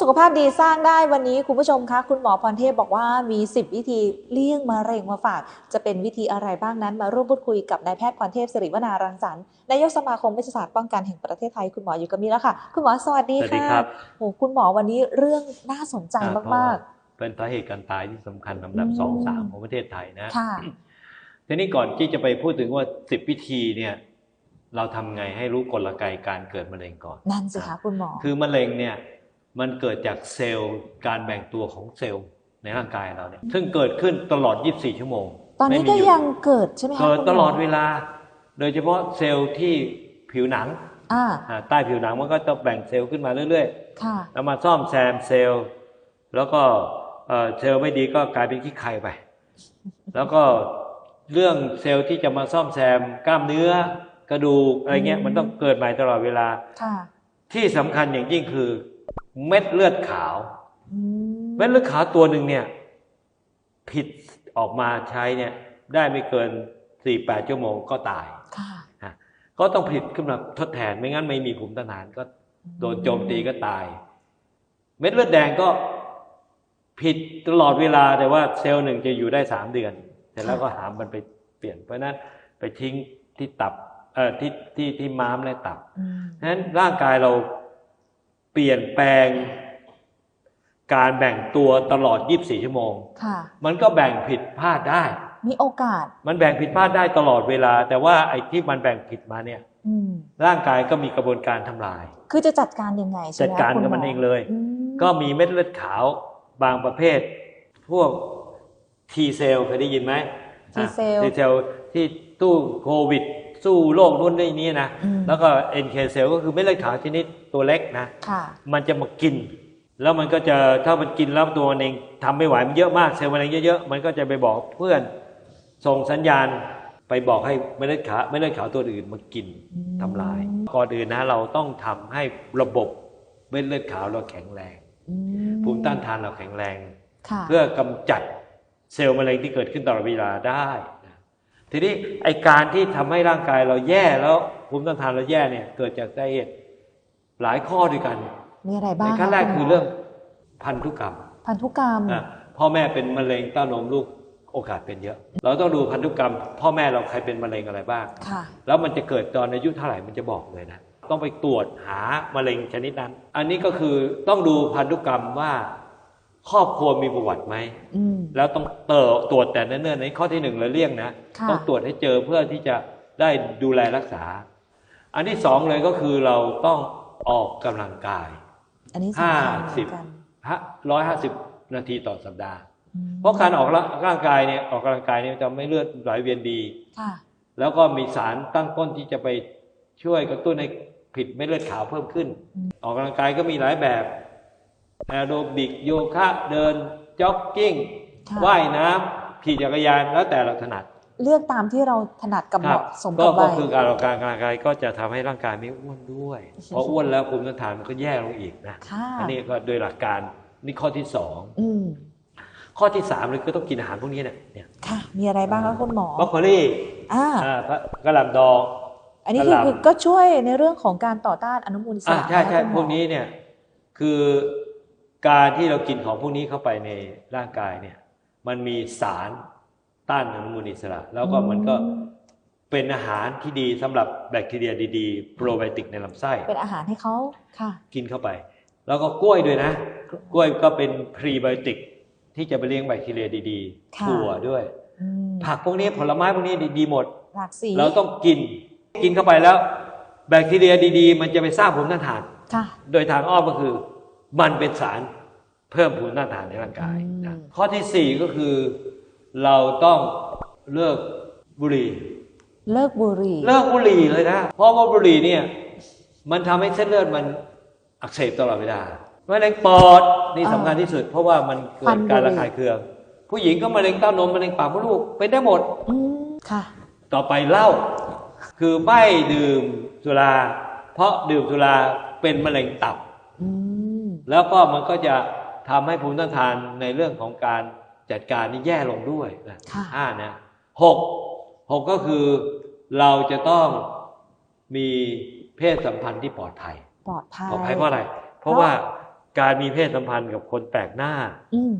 สุขภาพดีสร้างได้วันนี้คุณผู้ชมคะ คุณหมอพรเทพบอกว่ามี 10 วิธีเลี่ยงมะเร็งมาฝาก จะเป็นวิธีอะไรบ้างนั้น มาร่วมพูดคุยกับนายแพทย์พรเทพสิริวนารังสรรค์นายกสมาคมเวชศาสตร์ป้องกันแห่งประเทศไทยคุณหมออยู่กับมีแล้วค่ะ คุณหมอสวัสดีสวัสดีค่ะครับโอ้คุณหมอวันนี้เรื่องน่าสนใจอ่มากเพระว่เป็นสาเหตุการตายที่สำคัญลำดับอืมสองสามของประเทศไทยนะๆค่ะทีนี้ก่อนที่จะไปพูดถึงว่าสิบวิธีเนี่ยเราทำไงให้รู้กลไกการเกิดมะเร็งก่อนนั่นสิคะคุณหมอคือมะเร็งเนี่ย มันเกิดจากเซลล์การแบ่งตัวของเซลล์ในร่างกายเราเนี่ยซึ่งเกิดขึ้นตลอด 24 ชั่วโมง ตอนนี้ไม่มีก็หยุยังเกิดใช่ไหมคะเกิดคุณหมตลอดเวลา โดยเฉพาะเซลล์ที่ผิวหนังอ่าอ่าใต้ผิวหนังมันก็จะแบ่งเซลล์ขึ้นมาเรื่อยๆค่ะแล้วมาซ่อมแซมเซลล์ แล้วก็เอ่อเซลล์ไม่ดีก็กลายเป็นขี้ไข่ไป แล้วก็เรื่องเซลล์ที่จะมาซ่อมแซมกล้ามเนื้อกระดูกอะไรเงี้ยอืมมันต้องเกิดใหม่ตลอดเวลาค่ะที่สำคัญอย่างยิ่งคือ เม็ดเลือดขาวอืมเม็ดเลือดขาวตัวหนึ่งเนี่ย ผิดออกมาใช้เนี่ย ได้ไม่เกิน4-8ชั่วโมงก็ตายค่ะฮะก็ต้องผลิตขึ้นมาทดแทนไม่งั้นไม่มีภูมิต้านทานก็โดนโจมตีก็ตาย เม็ดเลือดแดงก็ผิดตลอดเวลาแต่ว่าเซลล์หนึ่งจะอยู่ได้สามเดือนเสร็จแล้วก็หามมันไปเปลี่ยนเพราะฉะนั้นไปทิ้งที่ตับเอ่อที่ที่ที่ม้ามและตับอืมฉะนั้นร่างกายเรา เปลี่ยนแปลงการแบ่งตัวตลอด 24 ชั่วโมงค่ะมันก็แบ่งผิดพลาดได้ มีโอกาส มันแบ่งผิดพลาดได้ตลอดเวลา แต่ว่าไอ้ที่มันแบ่งผิดมาเนี่ยอืมร่างกายก็มีกระบวนการทำลาย คือจะจัดการยังไงใช่จัไหดมการคุณกับหมันเองเลยอืมก็มีเม็ดเลือดขาวบางประเภท พวก T เซลเคยได้ยินไหมทีเซล T เซลที่ตู้โควิด สู้โรคนู่นนี่นี้นะอืมแล้วก็ NK เซลก็คือเม็ดเลือดขาวชนิดตัวเล็กนะค่ะมันจะมากิน แล้วมันก็จะถ้ามันกินแล้วตัวมันเองทำไม่ไหวมันเยอะมากเซลล์มันเองเยอะๆมันก็จะไปบอกเพื่อนส่งสัญญาณไปบอกให้เม็ดเลือดขาวเม็ดเลือดขาวตัวอื่นมากินอืมทำลาย ก่อนอื่นนะเราต้องทำให้ระบบเม็ดเลือดขาวเราแข็งแรงอืภูมิต้านทานเราแข็งแรงค่ะเพื่อกำจัดเซลล์มะเร็งที่เกิดขึ้นตลอดเวลาได้นะ ทีนี้ไอการที่ทำให้ร่างกายเราแย่แล้วภูมิต้านทานเราแย่เนี่ย เกิดจากสาเหตุหลายข้อด้วยกันมีอะไรในบ้างขั้นแรกะคือเรื่องพันธุกรรม พันธุกรรมอะพ่อแม่เป็นมะเร็งเต้านมลูกโอกาสเป็นเยอะ เราต้องดูพันธุกรรม พ่อแม่เราใครเป็นมะเร็งอะไรบ้างค่ะแล้วมันจะเกิดตอนอายุเท่าไหร่มันจะบอกเลยนะต้องไปตรวจหามะเร็งชนิดนั้น อันนี้ก็คือต้องดูพันธุกรรมว่า ครอบครัวมีประวัติไหมอืมแล้วต้องเติตรวจแต่เนิ่นๆในข้อที่หนึ่งเราเลี่ยงนะค่ะต้องตรวจให้เจอเพื่อที่จะได้ดูแลรักษา อันที่สองเลยก็คือเราต้องออกกำลังกายอันนี้ห้าสำคัญเหมืสิบอนกันร้อยห้าสิบนาทีต่อสัปดาห์อืมเพราะการออกร่างกายเนี่ยออกกำลังกายเนี่ยจะไม่เลือดไหลเวียนดีค่ะแล้วก็มีสารตั้งต้นที่จะไปช่วยกระตุ้นให้ผิดเม็ดเลือดขาวเพิ่มขึ้นอืมออกกำลังกายก็มีหลายแบบ แอโรบิกโยคะเดินจ็อกกิ้งค่ะว่ายน้ำขี่จักรยานแล้วแต่เราถนัด เลือกตามที่เราถนัดกับคเหรับมาะสมก็กับวัก็ยคือการออกกำลังกายก็จะทำให้ร่างกายไม่อ้วนด้วยเพราะอ้วนแล้วภูมิต้านทานมันก็แย่ลงอีกนะค่ะอันนี้ก็โดยหลักการนี่ข้อที่สองอืมข้อที่สามเลยก็ต้องกินอาหารพวกนี้เนี่ยเนี่ยค่ะ มีอะไรบ้างคะคุณหมอบรอกโคลี่อ่าอ่าพระกระหล่ำดอง อันนี้คือกะหล่ำคือก็ช่วยในเรื่องของการต่อต้านอนุมูลอิสอ่าระใช่ใช่ะคุณหมอพวกนี้เนี่ย คือ การที่เรากินของพวกนี้เข้าไปในร่างกายเนี่ย มันมีสารต้านอนุมูลอิสระ แล้วก็มันก็เป็นอาหารที่ดีสำหรับแบคทีเรียดีๆ โปรไบโอติกในลำไส้ เป็นอาหารให้เขาค่ะ กินเข้าไป แล้วก็กล้วยด้วยนะ กล้วยก็เป็นพรีไบโอติกที่จะไปเลี้ยงแบคทีเรียดีค่ะๆถั่วด้วยอืมผักพวกนี้ผลไม้พวกนี้ดีๆหมดหลากสีเราต้องกิน กินเข้าไปแล้ว แบคทีเรียดีๆ มันจะไปสร้างภูมิต้านทานค่ะโดยทางอ้อมก็คือ มันเป็นสารเพิ่มภูมิต้านทานในร่างกายนะอืมข้อที่สี่ก็คือ เราต้องเลิกบุหรี่ เลิกบุหรี่ เลิกบุหรี่เลยนะ เพราะว่าบุหรี่เนี่ยมันทำให้เส้นเลือดมันอักเสบตลอดเวลามะเร็งปอดนี่สำคัญที่สุด เพราะว่ามันเกิดการระคายเคือง ผู้หญิงก็มะเร็งเต้านมมะเร็งปากมดลูกเป็นได้หมดอืมค่ะ ต่อไปเหล้าคือไม่ดื่มสุรา เพราะดื่มสุราเป็นมะเร็งตับอืม แล้วก็มันก็จะทำให้ภูมิต้านทานในเรื่องของการจัดการนี่แย่ลงด้วยนะค่ะห้านะหกหกก็คือเราจะต้องมีเพศสัมพันธ์ที่ปลอดภัย ปลอดภัยปลอดภัยเพราะอะไร เพราะเพราะว่าการมีเพศสัมพันธ์กับคนแปลกหน้าอืม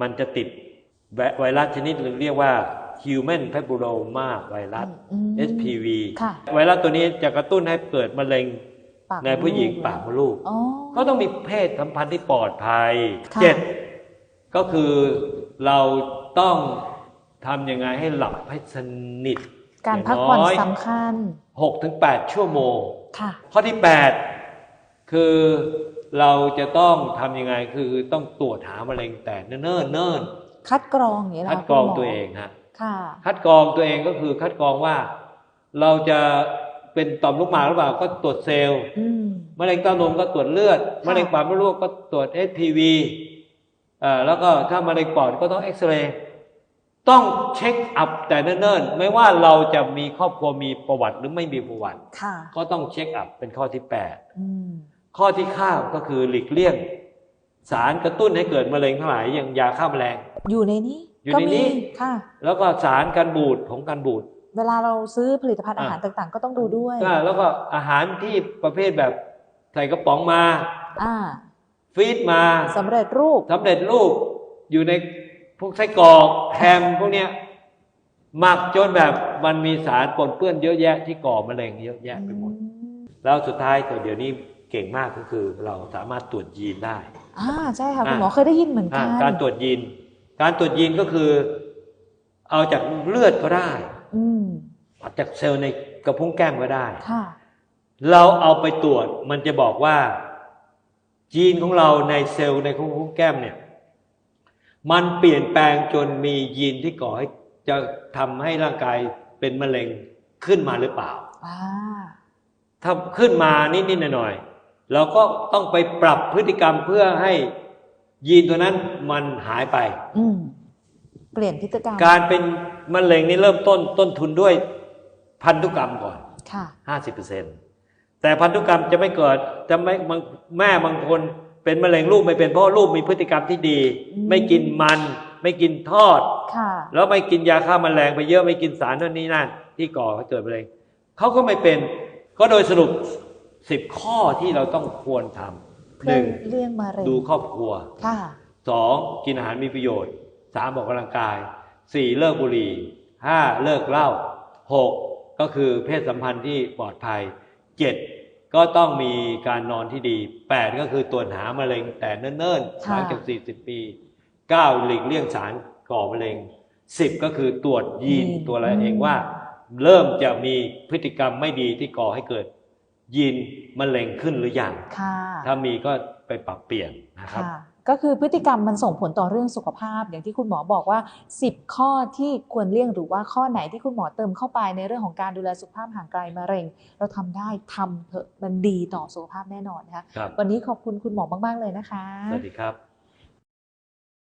มันจะติดไวไวรัสชนิดหนึ่งเรียกว่า Human Papilloma ไวรัสอืม HPV ค่ะไวรัสตัวนี้จะกระตุ้นให้เกิดมะเร็งปาก ในผู้หญิงมดลูปากมดลูกอ๋อก็ต้องมีเพศสัมพันธ์ที่ปลอดภัยค่ะเจ็ดก็คือเราต้องทำยังไงให้หลับให้สนิท การพักผ่อนย่างยสำคัญหกถึงแปดชั่วโมงค่ะข้อที่แปดคือเราจะต้องทำยังไงคือต้องตรวจหามะเร็งแต่เนิ่นๆเนิ่นคัดกรองอย่างนี้เหรคัดคะกรองคุณหมตัวเองฮะค่ะคัดกรองตัวเองก็คือคัดกรองว่าเราจะ เป็นต่อมลูกหมากหรือเปล่าก็ตรวจเซลล์อืมมะเร็งเต้านมก็ตรวจเลือดมะเร็งปากมดลูกก็ตรวจ HPV เอ่อแล้วก็ถ้ามะเร็งปอดก็ต้องเอ็กซเรย์ต้องเช็คอัพแต่เนิ่นๆ ไม่ว่าเราจะมีครอบครัวมีประวัติหรือไม่มีประวัติค่ะก็ต้องเช็คอัพเป็นข้อที่อืม8ข้อที่ข้าก็คือหลีกเลี่ยง สารกระตุ้นให้เกิดมะเร็งทั้งหลายอย่างยาฆ่าแมลง อยู่ในนี้อยู่ก็ในมีนี้ค่ะ แล้วก็สารกันบูดของกันบูด เวลาเราซื้อผลิตภัณฑ์อาอ่าหารต่างๆ ก็ต้องดูด้วยอ่าแล้วก็อาหารที่ประเภทแบบใส่กระป๋องมาอ่าฟีดมาสำเร็จรูปสำเร็จรูปอยู่ในพวกไส้กรอกแฮมพวกเนี้ยหมักจนแบบมันมีสารปนเปื้อนเยอะแยะที่ก่อมะเร็งเยอะแยะไปหมด แล้วสุดท้ายตัวเดี๋ยวนี้เก่งมากก็คือ เราสามารถตรวจยีนได้อ่าใช่ค่ะคุณอ่าหมอเคยได้ยินเหมือนกัอ่านการตรวจยีน การตรวจยีนก็คือ เอาจากเลือดก็ได้อืมเอา จากเซลล์ในกระพุ้งแก้มก็ได้ค่ะเราเอาไปตรวจมันจะบอกว่ายีนของเราในเซลล์ในกระพุ้งแก้มเนี่ย มันเปลี่ยนแปลงจนมียีนที่ก่อให้จะทำให้ร่างกายเป็นมะเร็งขึ้นมาหรือเปล่าอ่าถ้าขึ้นมานิดๆหน่อยๆเราก็ต้องไปปรับพฤติกรรมเพื่อให้ยีนตัวนั้นมันหายไปอืม เปลี่ยนพฤติกรรม การเป็นมะเร็งนี่เริ่มต้นต้นทุนด้วยพันธุกรรมก่อนค่ะห้าสิบเปอร์เซ็นแต่พันธุกรรมจะไม่เกิดจะไม่บางแม่บางคนเป็นมะเร็งลูกไม่เป็นเพราะลูกมีพฤติกรรมที่ดีอืมไม่กินมัน ไม่กินทอดค่ะแล้วไม่กินยาฆ่าแมลงไปเยอะไม่กินสารนั่นนี่นั่นที่ก่อให้เกิดมะเร็งเขาก็ไม่เป็นก็โดยสรุปสิบข้อที่เราต้องควรทำเพื่หอนึ่งเลี่ยงมะเร็งดูครอบครัวค่ะสองกินอาหารมีประโยชน์ สามออกกำลังกายสี่เลิกบุหรี่ห้าเลิกเหล้าหกก็คือเพศสัมพันธ์ที่ปลอดภัยเจ็ดก็ต้องมีการนอนที่ดีแปดก็คือตรวจหามะเร็งแต่เนิ่นๆหค่ะลังจากสี่สิบปีเก้าหลีกเลี่ยงสารก่อมะเร็งสิบก็คือตรวจยีนตัวเราเองว่า เริ่มจะมีพฤติกรรมไม่ดีที่ก่อให้เกิดยีนมะเร็งขึ้นหรือยังค่ะถ้ามีก็ไปปรับเปลี่ยนนะครับค่ะ ก็คือพฤติกรรมมันส่งผลต่อเรื่องสุขภาพ อย่างที่คุณหมอบอกว่า 10 ข้อที่ควรเลี่ยงหรือว่าข้อไหนที่คุณหมอเติมเข้าไปในเรื่องของการดูแลสุขภาพห่างไกลมะเร็ง เราทำได้ทำเถอะมันดีต่อสุขภาพแน่นอนนะคะครับวันนี้ขอบคุณคุณหมอมาก ๆ เลยนะคะสวัสดีครับ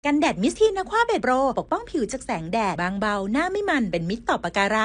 กันแดดมิสทีนอะควาเบดโรปกป้องผิวจากแสงแดดบางเบา หน้าไม่มันเป็นมิตรต่อปะการัง